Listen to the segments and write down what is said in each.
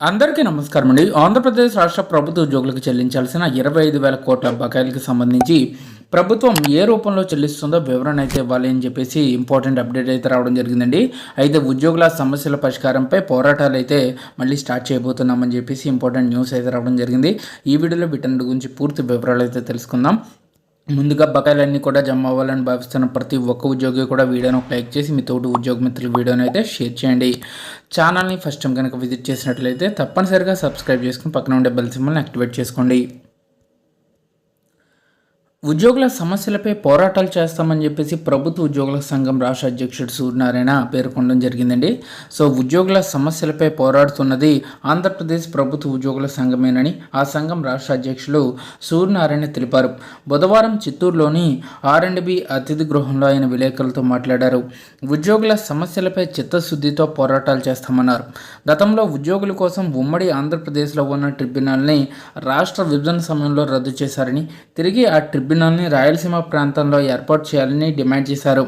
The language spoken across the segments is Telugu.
అందరికీ నమస్కారం అండి ఆంధ్రప్రదేశ్ రాష్ట్ర ప్రభుత్వ ఉద్యోగులకు చెల్లించాల్సిన ఇరవై ఐదు వేల కోట్ల బకాయిలకు సంబంధించి ప్రభుత్వం ఏ రూపంలో చెల్లిస్తుందో వివరణ అయితే ఇవ్వాలి అని చెప్పేసి ఇంపార్టెంట్ అప్డేట్ అయితే రావడం జరిగిందండి. అయితే ఉద్యోగుల సమస్యల పరిష్కారంపై పోరాటాలు అయితే మళ్ళీ స్టార్ట్ చేయబోతున్నామని చెప్పేసి ఇంపార్టెంట్ న్యూస్ అయితే రావడం జరిగింది. ఈ వీడియోలో వీటన్నిటి గురించి పూర్తి వివరాలు అయితే తెలుసుకుందాం. ముందుగా బకాయిలన్నీ కూడా జమ అవ్వాలని భావిస్తున్న ప్రతి ఒక్క ఉద్యోగి కూడా వీడియోను లైక్ చేసి మీ తోటి ఉద్యోగ మిత్రుల వీడియోని అయితే షేర్ చేయండి. ఛానల్ని ఫస్ట్ టైం కనుక విజిట్ చేసినట్లయితే తప్పనిసరిగా సబ్స్క్రైబ్ చేసుకుని పక్కన ఉండే బెల్ సింబల్ని యాక్టివేట్ చేసుకోండి. ఉద్యోగుల సమస్యలపై పోరాటాలు చేస్తామని చెప్పేసి ప్రభుత్వ ఉద్యోగుల సంఘం రాష్ట్ర అధ్యక్షుడు సూర్యనారాయణ పేర్కొనడం జరిగిందండి. సో ఉద్యోగుల సమస్యలపై పోరాడుతున్నది ఆంధ్రప్రదేశ్ ప్రభుత్వ ఉద్యోగుల సంఘమేనని ఆ సంఘం రాష్ట్ర అధ్యక్షులు సూర్యనారాయణ తెలిపారు. బుధవారం చిత్తూరులోని ఆర్ అండ్ బి అతిథి గృహంలో ఆయన విలేకరులతో మాట్లాడారు. ఉద్యోగుల సమస్యలపై చిత్తశుద్ధితో పోరాటాలు చేస్తామన్నారు. గతంలో ఉద్యోగుల కోసం ఉమ్మడి ఆంధ్రప్రదేశ్లో ఉన్న ట్రిబ్యునల్ని రాష్ట్ర విభజన సమయంలో రద్దు చేశారని తిరిగి ఆ ట్రిబ్యునల్ ట్రిబ్యునల్ని రాయలసీమ ప్రాంతంలో ఏర్పాటు చేయాలని డిమాండ్ చేశారు.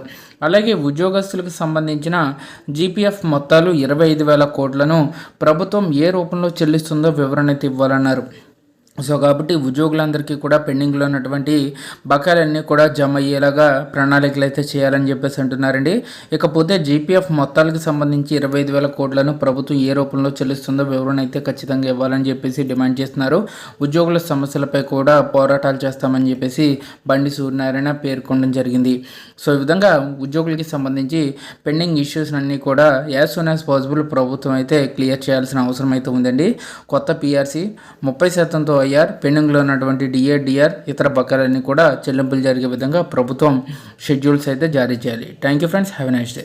అలాగే ఉద్యోగస్తులకు సంబంధించిన జీపీఎఫ్ మొత్తాలు ఇరవై ఐదు వేల కోట్లను ప్రభుత్వం ఏ రూపంలో చెల్లిస్తుందో వివరణ ఇవ్వాలన్నారు. సో కాబట్టి ఉద్యోగులందరికీ కూడా పెండింగ్లో ఉన్నటువంటి బకాయిలన్నీ కూడా జమ అయ్యేలాగా ప్రణాళికలు అయితే చేయాలని చెప్పేసి అంటున్నారండి. ఇకపోతే జీపీఎఫ్ మొత్తాలకు సంబంధించి ఇరవై ఐదు వేల కోట్లను ప్రభుత్వం ఏ రూపంలో చెల్లిస్తుందో వివరణ అయితే ఖచ్చితంగా ఇవ్వాలని చెప్పేసి డిమాండ్ చేస్తున్నారు. ఉద్యోగుల సమస్యలపై కూడా పోరాటాలు చేస్తామని చెప్పేసి బండి సూర్యనారాయణ పేర్కొనడం జరిగింది. సో ఈ విధంగా ఉద్యోగులకి సంబంధించి పెండింగ్ ఇష్యూస్ అన్నీ కూడా యాజ్ సూన్ యాజ్ పాసిబుల్ ప్రభుత్వం అయితే క్లియర్ చేయాల్సిన అవసరం అయితే ఉందండి. కొత్త పిఆర్సీ ముప్పై శాతంతో ఐఆర్ పెండింగ్లో ఉన్నటువంటి డిఏ డిఆర్ ఇతర బకాయిలన్నీ కూడా చెల్లింపులు జరిగే విధంగా ప్రభుత్వం షెడ్యూల్స్ అయితే జారీ చేయాలి. Thank you friends. Have a nice day.